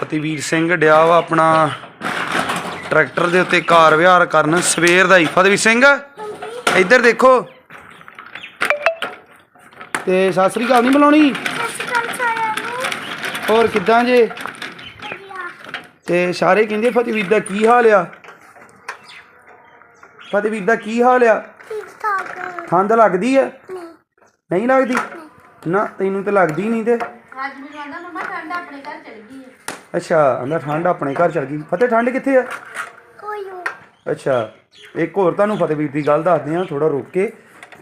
ਫਤਿਹਵੀਰ ਸਿੰਘ ਡਿਆ ਵਾ ਆਪਣਾ ਟਰੈਕਟਰ ਦੇ ਉੱਤੇ ਕਾਰ ਵਿਹਾਰ ਕਰਨ ਸਵੇਰ ਦਾ ਹੀ। ਫਤਿਹਵੀਰ ਸਿੰਘ, ਇੱਧਰ ਦੇਖੋ। ਤੇ ਸਤਿ ਸ੍ਰੀ ਅਕਾਲ, ਨਹੀਂ ਬੁਲਾਉਣੀ? ਹੋਰ ਕਿੱਦਾਂ ਜੇ? ਤੇ ਸਾਰੇ ਕਹਿੰਦੇ ਫਤਿਹਵੀਰ ਦਾ ਕੀ ਹਾਲ ਆ? ਫਤਿਹਵੀਰ ਦਾ ਕੀ ਹਾਲ ਆ? ਠੰਡ ਲੱਗਦੀ ਆ? ਨਹੀਂ ਲੱਗਦੀ? ਨਾ, ਤੈਨੂੰ ਤਾਂ ਲੱਗਦੀ ਨਹੀਂ ਤੇ। ਅੱਜ ਮੈਨੂੰ ਆਂਦਾ ਮੰਮਾ, ਠੰਡ ਆਪਣੇ ਘਰ ਚਲ ਗਈ ਅੱਛਾ ਆਂਦਾ ਠੰਡ ਆਪਣੇ ਘਰ ਚਲ ਗਈ। ਫਤਿਹ ਠੰਡ ਕਿੱਥੇ ਆ? ਅੱਛਾ ਇੱਕ ਹੋਰ ਤੁਹਾਨੂੰ ਫਤਿਹਵੀਰ ਦੀ ਗੱਲ ਦੱਸਦੇ ਆ ਥੋੜਾ ਰੁਕ ਕੇ।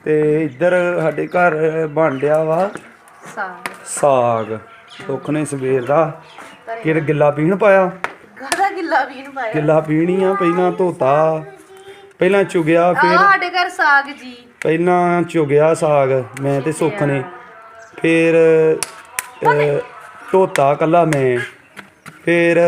ਤੇ ਇੱਧਰ ਸਾਡੇ ਘਰ ਬਣ ਡਿਆ ਵਾ। ਸਾਗ। ਸਾਗ। ਸੁੱਖ ਨੇ ਸਵੇਰ ਦਾ ਕਿਰ ਗਿੱਲਾ ਪੀਣ ਪਾਇਆ? ਗਾਦਾ ਗਿੱਲਾ ਨੂੰ ਪਾਇਆ? ਗਿੱਲਾ ਪੀਣੀ ਆ ਪਹਿਲਾਂ ਧੋਤਾ ਪਹਿਲਾਂ ਚੁਗਿਆ ਫਿਰ ਸਾਡੇ ਘਰ ਸਾਗ ਜੀ। ਪਹਿਲਾਂ ਚੁਗਿਆ ਸਾਗ ਮੈਂ ਤੇ ਸੁੱਖ ਨੇ। ਫਿਰ ਧੋਤਾ ਕੱਲਾ ਮੈਂ। ਫਿਰ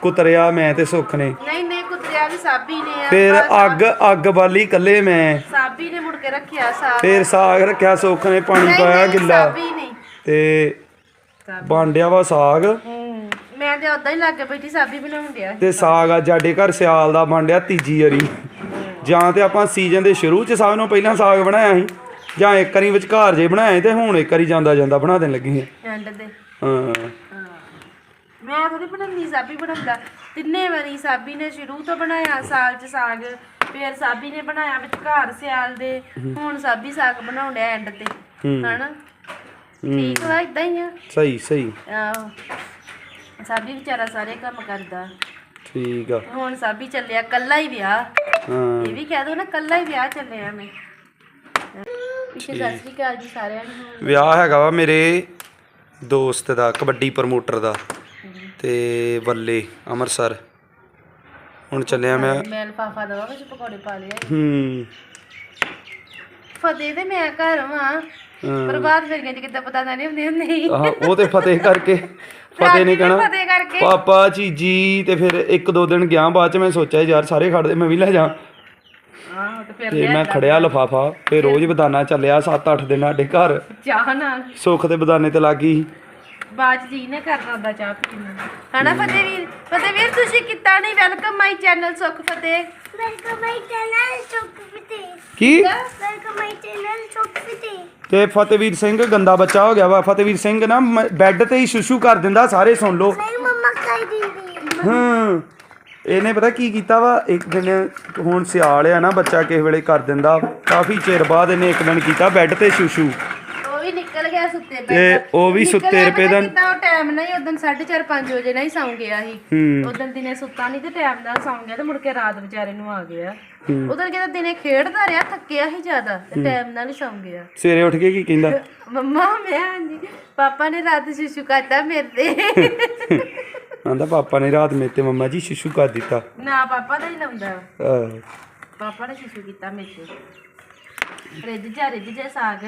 ਕੁਤਰਿਆ ਮੈਂ ਤੇ ਸੁੱਖ ਨੇ। ਨਹੀਂ ਨਹੀਂ ਕੁੱਤਿਆ ਵੀ ਸਾਬੀ ਨੇ ਆ। ਫਿਰ ਅੱਗ ਅੱਗ ਬਾਲੀ ਕੱਲੇ ਮੈਂ। ਸਾਬੀ ਨੇ ਮੁੜ ਕੇ ਰੱਖਿਆ ਸਾਗ ਫਿਰ ਸਾਗ ਰੱਖਿਆ ਸੁੱਖ ਨੇ ਪਾਣੀ ਪਾਇਆ ਗਿੱਲਾ। ਸਾਬੀ ਨਹੀਂ। ਤੇ ਬਾਂਡਿਆ ਵਾ ਸਾਗ। ਹੂੰ ਮੈਂ ਤੇ ਉਦਾਂ ਹੀ ਲੱਗ ਕੇ ਬੈਠੀ ਸਾਬੀ ਬਣਾਉਣ ਡਿਆ ਤੇ ਸਾਗ ਆ ਸਾਡੇ ਘਰ ਸਿਆਲ ਦਾ ਬਾਂਡਿਆ ਤੀਜੀ ਵਾਰੀ। ਜਾਂ ਤੇ ਆਪਾਂ ਸੀਜ਼ਨ ਦੇ ਸ਼ੁਰੂ ਚ ਸਭ ਨੂੰ ਪਹਿਲਾਂ ਸਾਗ ਬਣਾਇਆ ਸੀ ਜਾਂ ਇੱਕ ਵਾਰੀ ਵਿਚਕਾਰ ਜੇ ਬਣਾਇਆ ਸੀ ਤੇ ਹੁਣ ਇੱਕ ਵਾਰੀ ਜਾਂਦਾ ਜਾਂਦਾ ਬਣਾ ਦੇਣ ਲੱਗੇ ਹਾਂ ਐਂਡ ਦੇ। ਹਾਂ। ਮੈਂ ਥੋੜੀ ਬਣਾਉਂਦੀ ਸਾਬੀ ਬਣਾਉਂਦਾ। ਤਿੰਨੇ ਵਾਰੀ ਸਾਬੀ ਨੇ ਸ਼ੁਰੂ ਤੋਂ ਬਣਾਇਆ ਸਾਲ ਚ ਸਾਗ ਫਿਰ ਸਾਬੀ ਨੇ ਬਣਾਇਆ ਵਿਚਕਾਰ ਸਿਆਲ ਦੇ। ਹੁਣ ਸਾਬੀ ਸਾਗ ਬਣਾਉਣ ਡਿਆ ਐਂਡ ਤੇ। ਹਨਾ? ਠੀਕ ਵਾ ਇਦਾਂ ਹੀ ਆ। ਸਹੀ ਸਹੀ। ਆਹੋ। ਸਾਬੀ ਵਿਚਾਰਾ ਸਾਰੇ ਕੰਮ ਕਰਦਾ। ਠੀਕ ਆ। ਹੁਣ ਸਾਬੀ ਚੱਲਿਆ ਕੱਲਾ ਹੀ ਵਿਆਹ। ਹਾਂ। ਇਹ ਵੀ ਕਹਿ ਦੋ ਨਾ ਕੱਲਾ ਹੀ ਵਿਆਹ ਚੱਲਿਆ ਮੈਂ। ਪਿੱਛੇ ਸਤਿ ਸ਼੍ਰੀ ਅਕਾਲ ਜੀ ਸਾਰਿਆਂ ਨੂੰ। ਵਿਆਹ ਹੈਗਾ ਵਾ ਮੇਰੇ ਦੋਸਤ ਦਾ ਕਬੱਡੀ ਪ੍ਰਮੋਟਰ ਦਾ। ਤੇ ਵੱਲੇ ਅੰਮ੍ਰਿਤਸਰ। ਹੁਣ ਚੱਲਿਆ ਮੈਂ। ਮੈਂ ਲਫਾਫਾ ਦਵਾ ਵਿੱਚ ਪਕੌੜੇ ਪਾ ਲਿਆ ਹੂੰ। ਫਤਿਹ ਤੇ ਮੈਂ ਘਰ ਵਾਂ ਪਰ ਬਾਅਦ ਫਿਰ ਕਹਿੰਦੇ ਕਿੱਦਾਂ ਪਤਾ ਤਾਂ ਨਹੀਂ ਹੁੰਦੇ ਨਹੀਂ ਆਹ ਉਹ ਤੇ ਫਤਿਹ ਕਰਕੇ। ਫਤਿਹ ਨੇ ਕਹਿਣਾ। ਫਤਿਹ ਕਰਕੇ। ਪਾਪਾ ਚੀਜੀ ਤੇ ਫਿਰ ਇੱਕ ਦੋ ਦਿਨ ਗਿਆ ਬਾਅਦ ਚ ਮੈਂ ਸੋਚਿਆ ਯਾਰ ਸਾਰੇ ਖੜਦੇ ਮੈਂ ਵੀ ਲੈ ਜਾ। ਆਹੋ ਤੇ ਫਿਰ ਤੇ ਮੈਂ ਖੜਿਆ ਲਫਾਫਾ ਫਿਰ ਰੋਜ਼ ਬਦਾਨਾ ਚੱਲਿਆ 7-8 ਦਿਨ ਸਾਡੇ ਘਰ। ਚਾਹ ਨਾਲ ਸੁੱਖ ਦੇ ਬਦਾਨੇ ਤੇ ਲੱਗੀ ਬਾਅਦ ਜੀ ਨਾ ਕਰਨਾ ਦਾ ਚਾਹ ਪੀਣ ਨੂੰ। ਹਨਾ ਫਤਿਹ ਵੀਰ ਫਤਿਹ ਵੀਰ ਤੁਸੀਂ ਕੀਤਾ ਨਹੀਂ? ਵੈਲਕਮ ਮਾਈ ਚੈਨਲ ਸੁਖ ਫਤਿਹ। ਵੈਲਕਮ ਮਾਈ ਚੈਨਲ ਸੁਖ ਫਤਿਹ। ਕੀ? ਵੈਲਕਮ ਮਾਈ ਚੈਨਲ ਸੁਖ ਫਤਿਹ। ਤੇ ਫਤਿਹਵੀਰ ਸਿੰਘ ਗੰਦਾ ਬੱਚਾ ਹੋ ਗਿਆ ਵਾ। ਫਤਿਹਵੀਰ ਸਿੰਘ ਨਾ ਮ- ਬੈੱਡ ਤੇ ਹੀ ਸ਼ੁਸ਼ੂ ਕਰ ਦਿੰਦਾ ਸਾਰੇ ਸੁਣ ਲੋ ਮੇਰੀ ਮੰਮਾ ਕਾਈ ਦੀਦੀ ਹਾਂ। ਇਹਨੇ ਪਤਾ ਕੀ ਕੀਤਾ ਵਾ? ਇੱਕ ਦਿਨ ਹੁਣ ਸਿਆਲ ਆ ਨਾ ਬੱਚਾ ਕਿਸੇ ਵੇਲੇ ਕਰ ਦਿੰਦਾ। ਕਾਫੀ ਚਿਰ ਬਾਅਦ ਇਹਨੇ ਇੱਕ ਦਿਨ ਕੀਤਾ ਬੈੱਡ ਤੇ ਸ਼ੂਸ਼ੂ। ਨਿਕਲ ਗਿਆ ਸੁੱਤੇ ਪਏ ਤੇ ਉਹ ਵੀ ਸੁੱਤੇ ਰੁਪਏ ਦਾ ਕਿਤਾ ਉਹ ਟਾਈਮ ਨਹੀਂ ਉਦੋਂ 4:30 5 ਵਜੇ ਨਹੀਂ ਸੌਂ ਗਿਆ ਸੀ। ਹੂੰ। ਉਦੋਂ ਦਿਨੇ ਸੁੱਤਾ ਨਹੀਂ ਤੇ ਟਾਈਮ ਨਾਲ ਸੌਂ ਗਿਆ ਤੇ ਮੁੜ ਕੇ ਰਾਤ ਵਿਚਾਰੇ ਨੂੰ ਆ ਗਿਆ। ਉਦੋਂ ਕਿਤੇ ਦਿਨੇ ਖੇਡਦਾ ਰਿਹਾ ਥੱਕਿਆ ਹੀ ਜ਼ਿਆਦਾ ਤੇ ਟਾਈਮ ਨਾਲ ਹੀ ਸੌਂ ਗਿਆ। ਸਵੇਰੇ ਉੱਠ ਕੇ ਕੀ ਕਹਿੰਦਾ? ਮੰਮਾ ਮੈਂ ਹਾਂਜੀ ਪਾਪਾ ਨੇ ਰਾਤ ਸ਼ਿਸ਼ੂ ਕਰਤਾ ਮੇਰੇ ਤੇ। ਆਂਦਾ ਪਾਪਾ ਨੇ ਰਾਤ ਮੇਰੇ ਤੇ ਮੰਮਾ ਜੀ ਸ਼ੁਸ਼ੂ ਕਰ ਦਿੱਤਾ। ਨਾ ਪਾਪਾ ਦਾ ਹੀ ਲਾਉਂਦਾ। ਆਹ, ਪਾਪਾ ਨੇ ਸ਼ਿਸ਼ੂ ਕੀਤਾ ਮੇਰੇ ਤੇ। ਰਿੱਝ ਜਾ ਰਿੱਝ ਜਾ ਸਾਗ।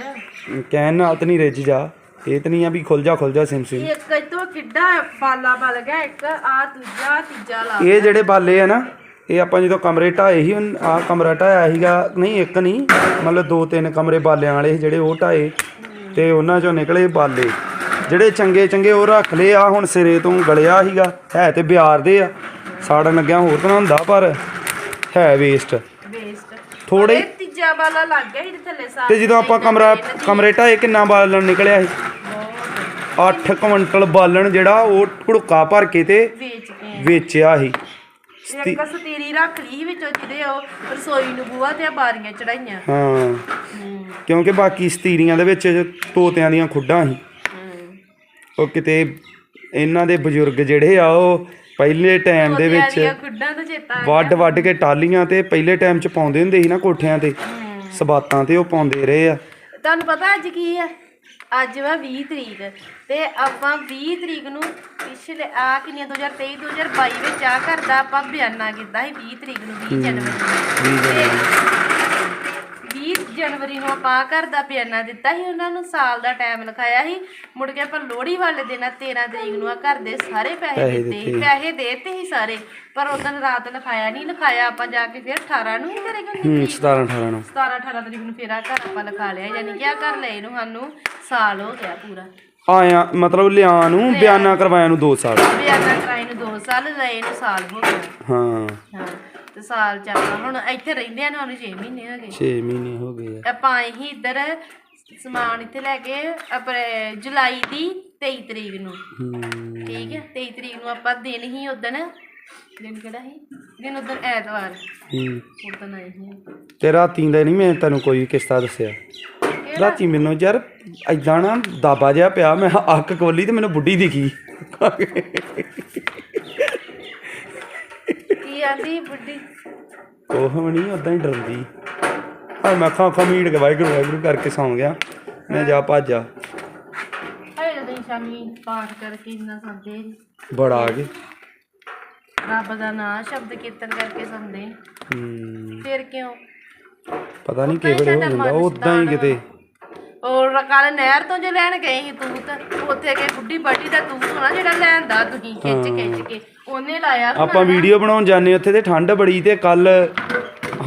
ਕਹਿਣ ਨਾਲ ਤਾਂ ਨਹੀਂ ਰਿੱਝ ਜਾ। ਇਹ ਤਾਂ ਨਹੀਂ ਆ ਵੀ ਖੁੱਲ ਜਾ ਖੁੱਲ ਜਾ ਸਿਮ ਸਿਮ। ਇੱਕ ਇਤੋਂ ਕਿੱਡਾ ਬਾਲਾ ਬਲ ਗਿਆ ਇੱਕ ਆ ਦੂਜਾ ਤੀਜਾ ਲਾ ਇਹ ਜਿਹੜੇ ਬਾਲੇ ਆ ਨਾ ਇਹ ਆਪਾਂ ਜਦੋਂ ਕਮਰੇ ਢਾਏ ਸੀ ਆ ਕਮਰਾ ਢਾਇਆ ਸੀਗਾ ਨਹੀਂ ਇੱਕ ਨਹੀਂ ਮਤਲਬ ਦੋ ਤਿੰਨ ਕਮਰੇ ਬਾਲਿਆਂ ਵਾਲੇ ਸੀ ਜਿਹੜੇ ਉਹ ਢਾਏ। ਤੇ ਉਹਨਾਂ ਚੋਂ ਨਿਕਲੇ ਬਾਲੇ। ਜਿਹੜੇ ਚੰਗੇ ਚੰਗੇ ਉਹ ਰੱਖ ਲਏ ਆ ਹੁਣ ਸਿਰੇ ਤੋਂ ਗਲਿਆ ਸੀਗਾ। ਹੈ ਤੇ ਬਿਆਰ ਦੇ ਆ। ਸਾੜਨ ਲੱਗਿਆ ਹੋਰ ਤਰ੍ਹਾਂ ਹੁੰਦਾ ਪਰ ਹੈ ਵੇਸਟ ਥੋੜੇ ਤੀਜਾ ਬਾਲਾ ਲੱਗ ਗਿਆ ਸੀ ਥੱਲੇ ਸਾਗ ਤੇ ਜਦੋਂ ਆਪਾਂ ਕਮਰਾ ਕਮਰੇ ਢਾਏ ਕਿੰਨਾ ਬਾਲਣ ਨਿਕਲਿਆ ਸੀ? 8 ਕੁਇੰਟਲ ਬਾਲਣ ਜਿਹੜਾ ਉਹ ਘੜੁੱਕਾ ਭਰ ਕੇ ਤੇ ਵੇਚ ਵੇਚਿਆ ਸੀ। ਇੱਕ ਸਤੀਰੀ ਰੱਖ ਲਈ ਵਿੱਚੋਂ ਜਿਹਦੇ ਉਹ ਰਸੋਈ ਨੂੰ ਬੂਹਾ ਤੇ ਬਾਰੀਆਂ ਚੜਾਈਆਂ। ਹਾਂ। ਕਿਉਂਕਿ ਬਾਕੀ ਸਤੀਰੀਆਂ ਦੇ ਵਿੱਚ ਤੋਤਿਆਂ ਦੀਆਂ ਖੁੱਡਾਂ ਸੀ। ਉਹ ਕਿਤੇ ਇਹਨਾਂ ਦੇ ਬਜ਼ੁਰਗ ਜਿਹੜੇ ਆ ਉਹ ਪਹਿਲੇ ਟਾਈਮ ਦੇ ਵਿੱਚ ਦੀਆਂ ਖੁੱਡਾਂ ਤੋਂ ਚੇਤਾ ਆ ਵੱਡ ਵੱਡ ਕੇ ਟਾਲੀਆਂ ਤੇ ਪਹਿਲੇ ਟਾਈਮ 'ਚ ਪਾਉਂਦੇ ਹੁੰਦੇ ਸੀ ਨਾ ਕੋਠਿਆਂ ਤੇ। ਸਬਾਤਾਂ ਤੇ ਉਹ ਪਾਉਂਦੇ ਰਹੇ ਆ। ਤੁਹਾਨੂੰ ਪਤਾ ਅੱਜ ਕੀ ਆ? ਅੱਜ ਵਾ 20 ਤਰੀਕ ਤੇ ਆਪਾਂ 20 ਤਰੀਕ ਨੂੰ ਪਿਛਲੇ ਆ ਕਿੰਨੀਆਂ 2023 2022 ਵਿੱਚ ਆ ਘਰ ਦਾ ਆਪਾਂ ਬਿਆਨਾ ਕੀਤਾ ਸੀ 20 ਤਰੀਕ ਨੂੰ 20 ਜਨਵਰੀ। ਨੂੰ। ਤੇ 20 ਜਨਵਰੀ ਨੂੰ ਆਪਾਂ ਘਰ ਦਾ ਬਿਆਨਾ ਦਿੱਤਾ ਸੀ ਉਹਨਾਂ ਨੂੰ ਸਾਲ ਦਾ ਟਾਈਮ ਲਿਖਾਇਆ ਸੀ। ਮੁੜ ਕੇ ਆਪਾਂ ਲੋਹੜੀ ਵਾਲੇ ਦਿਨ ਆ 13 ਤਰੀਕ ਨੂੰ ਆ ਘਰ ਦੇ ਸਾਰੇ ਪੈਸੇ ਦਿੱਤੇ ਸੀ ਪੈਸੇ ਦੇਤੇ ਸੀ ਸਾਰੇ। ਪਰ ਉਦੋਂ ਰਾਤ ਲਿਖਾਇਆ ਨਹੀਂ ਲਿਖਾਇਆ ਆਪਾਂ ਜਾ ਕੇ ਫਿਰ 18 ਨੂੰ ਹੀ ਹੂੰ 17 18 ਨੂੰ। 17 18 ਤਰੀਕ ਨੂੰ ਫੇਰ ਆ ਘਰ ਆਪਾਂ ਲਿਖਾ ਲਿਆ ਯਾਨੀ ਕਿ ਆ ਘਰ ਲਏ ਨੂੰ ਸਾਨੂੰ ਸਾਲ ਹੋ ਗਿਆ ਪੂਰਾ। ਆਇਆ ਮਤਲਬ ਲਿਆ ਨੂੰ ਬਿਆਨਾ ਕਰਵਾਇਆ ਨੂੰ 2 ਸਾਲ। ਬਿਆਨਾ ਕਰਾਈ ਨੂੰ 2 ਸਾਲ ਲਏ ਨੂੰ ਸਾਲ ਹੋ ਗਿਆ। ਹਾਂ। ਹਾਂ। ਤੇ ਸਾਲ ਚੱਲਦਾ। ਹੁਣ ਇੱਥੇ ਰਹਿੰਦਿਆਂ ਨੂੰ 6 ਮਹੀਨੇ ਹੋ ਗਏ। 6 ਮਹੀਨੇ ਹੋ ਗਏ ਆ। ਆਪਾਂ ਆਏ ਹੀ ਇੱਧਰ ਸਮਾਨ ਇੱਥੇ ਲੈ ਕੇ ਅਪ੍ਰੈ- ਜੁਲਾਈ ਦੀ 23 ਤਰੀਕ ਨੂੰ। ਹੂੰ। ਠੀਕ ਹੈ 23 ਤਰੀਕ ਨੂੰ ਆਪਾਂ ਦਿਨ ਹੀ ਉਦਣ ਦਿਨ ਕਿਹੜਾ ਸੀ? ਦਿਨ ਉਦਣ ਐਤਵਾਰ। ਹੂੰ। ਉਦਣ ਆਏ ਸੀ। ਤੇ ਰਾਤੀ ਦਾ ਨਹੀਂ ਮੈਂ ਤੈਨੂੰ ਕੋਈ ਕਿਸਤਾ ਦੱਸਿਆ। ਰਾਤੀ ਮੈਨੂੰ ਯਾਰ ਐਦਾਂ ਨਾ ਦਾਬਾ ਜਿਹਾ ਪਿਆ ਮੈਂ ਅੱਖ ਖੋਲੀ ਤੇ ਮੈਨੂੰ ਬੁੱਢੀ ਦਿਖੀ। ਆਂਦੀ ਬੁੱਢੀ। ਵੀ ਨਹੀਂ ਉਦਾਂ ਹੀ ਡਰਦੀ। ਆ ਮੈਂ ਅੱਖਾਂ ਅੱਖਾਂ ਮੀਟ ਕੇ ਵਾਹਿਗੁਰੂ ਵਾਹਿਗੁਰੂ ਕਰਕੇ ਸੌਂ ਗਿਆ। ਮੈਂ ਜਾ ਭੱਜਾ ਹਾਏ ਜਦੋਂ ਅਸੀਂ ਸ਼ਾਮੀ ਪਾਠ ਕਰਕੇ ਇੰਨਾ ਸੰਦੇ ਬੜਾ ਆ ਗਏ। ਰੱਬ ਦਾ ਨਾਮ ਸ਼ਬਦ ਕੀਰਤਨ ਕਰਕੇ ਸੰਦੇ। ਹੂੰ। ਫਿਰ ਕਿਉਂ? ਪਤਾ ਨਹੀਂ ਕਿਹੜੇ ਹੋ ਜਾਂਦਾ ਉਦਾਂ ਹੀ ਕਿਤੇ। ਔਰ ਕੱਲ ਨਹਿਰ ਤੋਂ ਜੇ ਲੈਣ ਗਏ ਸੀ ਤੂਤ ਉੱਥੇ ਕਿ ਬੁੱਢੀ ਬਾਟੀ ਦਾ ਤੂਤ ਹੋਣਾ ਜਿਹੜਾ ਲੈਂਦਾ ਤੁਸੀਂ ਖਿੱਚ ਖਿੱਚ ਕੇ। ਉਹਨੇ ਲਾਇਆ ਆਪਾਂ ਵੀਡੀਓ ਬਣਾਉਣ ਜਾਂਦੇ ਉੱਥੇ ਤੇ ਠੰਡ ਬੜੀ ਤੇ ਕੱਲ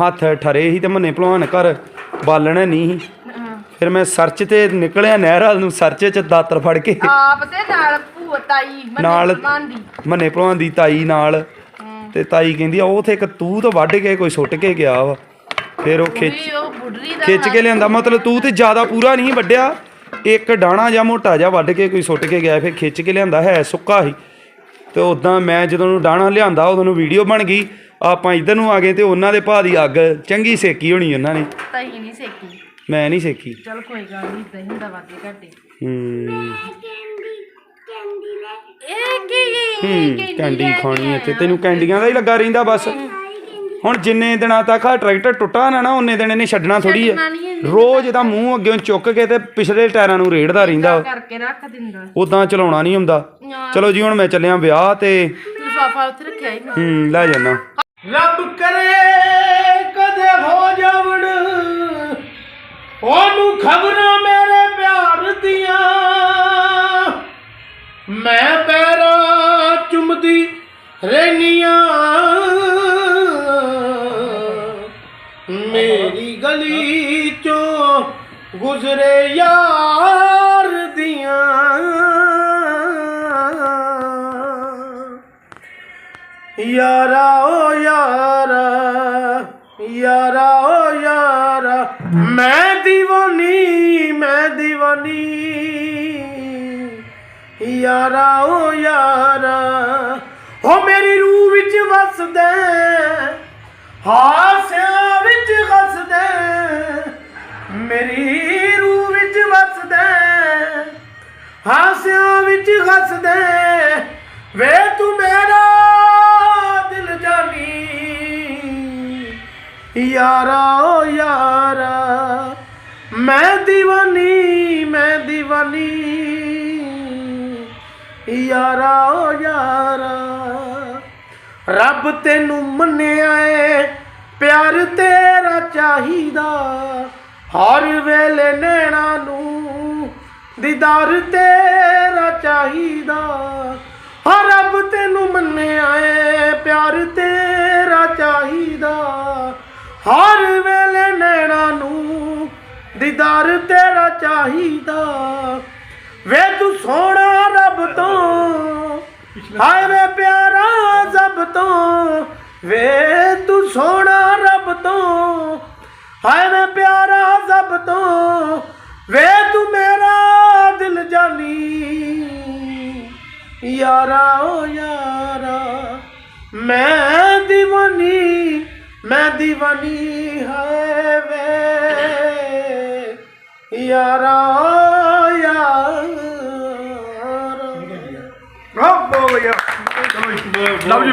ਹੱਥ ਠਰੇ ਸੀ ਤੇ ਮੰਨੇ ਭਲਵਾਨ ਘਰ ਬਾਲਣ ਨਹੀਂ ਸੀ। ਫਿਰ ਮੈਂ ਸਰਚ ਤੇ ਨਿਕਲਿਆ ਨਹਿਰ ਵੱਲ ਨੂੰ ਸਰਚ ਚ ਦਾਤਰ ਫੜ ਕੇ। ਆਪ ਤੇ ਨਾਲ ਭੂਆ ਤਾਈ ਨਾਲ ਮੰਦੀ ਮੰਨੇ ਭਲਵਾਨ ਦੀ ਤਾਈ ਨਾਲ। ਤੇ ਤਾਈ ਕਹਿੰਦੀ ਆ ਉਥੇ ਇੱਕ ਤੂੰ ਤਾਂ ਵੱਢ ਕੇ ਕੋਈ ਸੁੱਟ ਕੇ ਗਿਆ ਵਾ। ਫਿਰ ਉਹ ਖਿੱਚ ਵੀ ਉਹ ਬੁੱਢੀ ਦਾ ਖਿੱਚ ਕੇ ਲਿਆਂਦਾ। ਮਤਲਬ ਤੂੰ ਤੇ ਜ਼ਿਆਦਾ ਪੂਰਾ ਨਹੀਂ ਵੱਢਿਆ। ਇੱਕ ਡਾਣਾ ਜਾਂ ਮੋਟਾ ਜਾਂ ਵੱਢ ਕੇ ਕੋਈ ਸੁੱਟ ਕੇ ਗਿਆ ਫਿਰ ਖਿੱਚ ਕੇ ਲਿਆਂਦਾ। ਹੈ ਸੁੱਕਾ ਹੀ ਤੇ ਉਦਾਂ ਮੈਂ ਜਦੋਂ ਨੂੰ ਡਾਣਾ ਲਿਆਂਦਾ ਉਦੋਂ ਨੂੰ ਵੀਡੀਓ ਬਣ ਗਈ। ਆਪਾਂ ਇਧਰ ਨੂੰ ਆ ਗਏ ਤੇ ਉਹਨਾਂ ਦੇ ਭਾ ਦੀ ਅੱਗ ਚੰਗੀ ਸੇਕੀ ਹੋਣੀ ਉਹਨਾਂ ਨੇ। ਤਾਈ ਨਹੀਂ ਸੇਕੀ। ਮੈਂ ਨਹੀਂ ਸੇਕੀ। ਚਲ ਕੋਈ ਗੱਲ ਨਹੀਂ ਇਦਾਂ ਹੀ ਹੁੰਦਾ ਵਾਦੇ ਘਾਟੇ ਹੂੰ। ਇਹ ਕੀ ਹੂੰ ਕੈਂਡੀ ਖਾਣੀ ਇੱਥੇ। ਤੈਨੂੰ ਕੈਂਡੀਆਂ ਦਾ ਹੀ ਲੱਗਾ ਰਹਿੰਦਾ ਬਸ। ਹੁਣ ਜਿੰਨੇ ਦਿਨਾਂ ਤੱਕ ਆ ਟਰੈਕਟਰ ਟੁੱਟਾ ਨਾ ਨਾ ਉਹਨੇ ਦਿਨ ਇਹਨੇ ਛੱਡਣਾ ਥੋੜੀ ਹੈ ਇਹਨੇ। ਰੋਜ਼ ਇਹਦਾ ਮੂੰਹ ਅੱਗੇ ਚੁੱਕ ਕੇ ਤੇ ਪਿਛਲੇ ਟਾਇਰਾਂ ਨੂੰ ਰੇੜਦਾ ਰਹਿੰਦਾ। ਕਰਕੇ ਰੱਖ ਦਿੰਦਾ। ਉਦਾਂ ਚਲਾਉਣਾ ਨਹੀਂ ਹੁੰਦਾ ਚਲੋ ਜੀ ਹੁਣ ਮੈਂ ਚੱਲਿਆ ਵਿਆਹ ਤੇ। ਤੂੰ ਸਾਫਾ ਉੱਥੇ ਰੱਖਿਆ ਹੀ ਨਾ ਹੂੰ ਲੈ ਜਾਣਾ ਰੱਬ ਕਰੇ ਕਦੇ ਹੋ ਜਾਵਣ। ਉਹਨੂੰ ਖਬਰਾਂ ਮੇਰੇ ਪਿਆਰ ਦੀਆਂ। ਮੈਂ ਪੈਰਾਂ ਚੁੰਮਦੀ ਰਹਿਨੀਆਂ। ਮੇਰੀ ਗਲੀ ਚੋਂ ਗੁਜ਼ਰੇ ਯਾਰ। ਯਾਰਾ ਓ ਯਾਰਾ ਯਾਰਾ ਓ ਯਾਰਾ। ਮੈਂ دیਵਾਨੀ ਮੈਂ دیਵਾਨੀ ਯਾਰਾ ਓ ਯਾਰਾ, ਹੋ ਮੇਰੀ ਰੂਹ ਵਿੱਚ ਵਸਦਾ ਹਾਸਿਆਂ ਵਿੱਚ ਵਸਦਾ ਮੇਰੀ ਰੂਹ ਵਿੱਚ ਵਸਦਾ ਹਾਸਿਆਂ ਵਿੱਚ ਵਸਦਾ ਵੇ ਤੂੰ ਮੇਰਾ ਯਾਰਾ, ਓ ਯਾਰਾ। ਮੈਂ دیਵਾਨੀ ਮੈਂ دیਵਾਨੀ ਯਾਰਾ, ਓ ਯਾਰਾ। ਰੱਬ ਤੈਨੂੰ ਮੰਨਿਆ ਏ, ਪਿਆਰ ਤੇਰਾ ਚਾਹੀਦਾ। ਹਰ ਵੇਲੇ ਨੈਣਾ ਨੂੰ ਦੀਦਾਰ ਤੇਰਾ ਚਾਹੀਦਾ। ਦੀਦਾਰ ਤੇਰਾ ਚਾਹੀਦਾ। ਵੇ ਤੂੰ ਸੋਹਣਾ ਰੱਬ ਤੋਂ। ਹਾਏ ਵੇ ਪਿਆਰਾ ਜ਼ਬ ਤੋਂ। ਵੇ ਤੂੰ ਸੋਹਣਾ ਰੱਬ ਤੋਂ। ਹਾਏ ਵੇ ਪਿਆਰਾ ਜ਼ਬ ਤੋਂ। ਵੇ ਤੂੰ ਮੇਰਾ ਦਿਲ ਜਾਨੀ। ਯਾਰਾ ਓ ਯਾਰਾ ਮੈਂ ਦੀਵਾਨੀ ਮੈਂ ਦੀਵਾਨੀ ਹੈ ਵੇ। ਯਾਰਾ ਓ ਯਾਰਾ ਬਰਾਵੋ ਭਈਆ ਲਵ ਯੂ